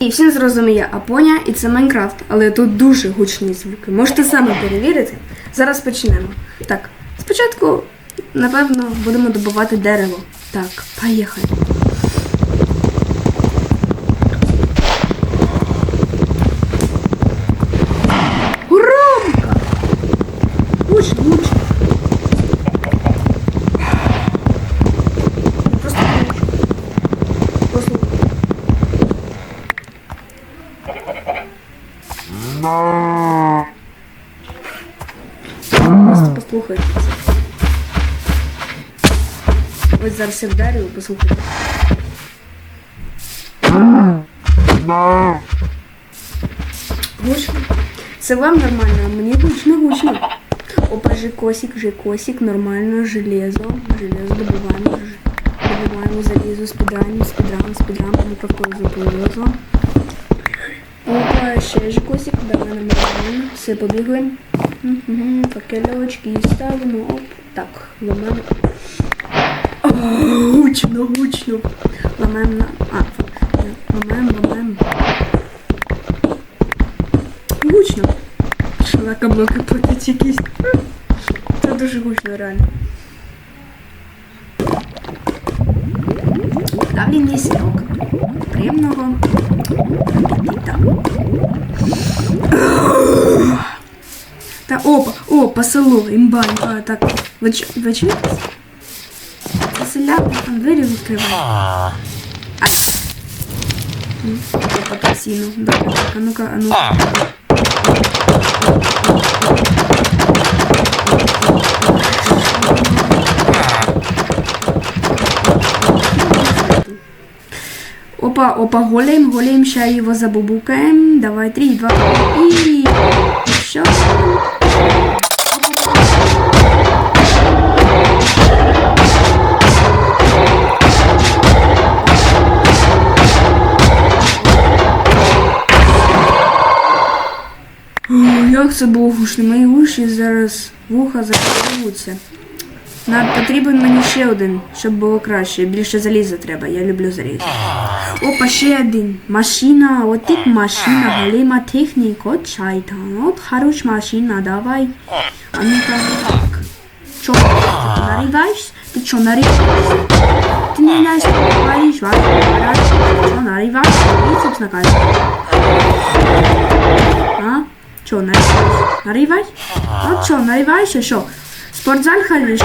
І всім зрозуміє Апоня і це Майнкрафт, але тут дуже гучні звуки. Можете саме перевірити. Зараз почнемо. Так, спочатку, напевно, будемо добувати дерево. Так, поїхали. Громко! Гучно, гучно. Просто послухай. Просто послухайте. Ось зараз я вдарю, послухайте. Гучно. Це вам нормально, а мені гучно, гучно. Опа, жикосик, жикосик, нормально, железо. Железо добуваємо. ж- Добуваємо залізо, спідран, спідран, спідран, ми проходимо железо. Опа, ще жикосик, давай нормально. Все, побігли. Мгм, Факелочки ставимо. Оп. Так, ламаємо. Гучно, гучно. Ламаємо на. А. Ламаємо, ламаємо. Гучно. Шлакоблоки платять якісь. Це дуже гучно, реально. Далі мені сірок. Приємного апетита. опа, опа, село, імба, імба, так. Ви, чу- ви чуєте? Це селяк, там двері відкриває. Ай. М, Опа, касіно. Добре, так, а ну-ка, а ну. Опа, опа, голем, голем, сейчас его забубукаем. Давай, три, два, и... Як це було гучно? Мої уші зараз вуха закриваються. Нам потрібен мені ще один, щоб було краще. Більше заліза треба. Я люблю залізо. Опа, ще один. Машина, от машина, галима техніка, от шайтан. От хорош машина, давай. А ну-ка, так. Чо, ти нариваєшся? Ти чо нариваєшся? Ти не знаєш, що ти говориш, вас Чо нариваєшся? І, собственно, кажеш. А? Чо, нариваєш? Нариваєш? От чо, нариваєшся, що? Спортзал? А!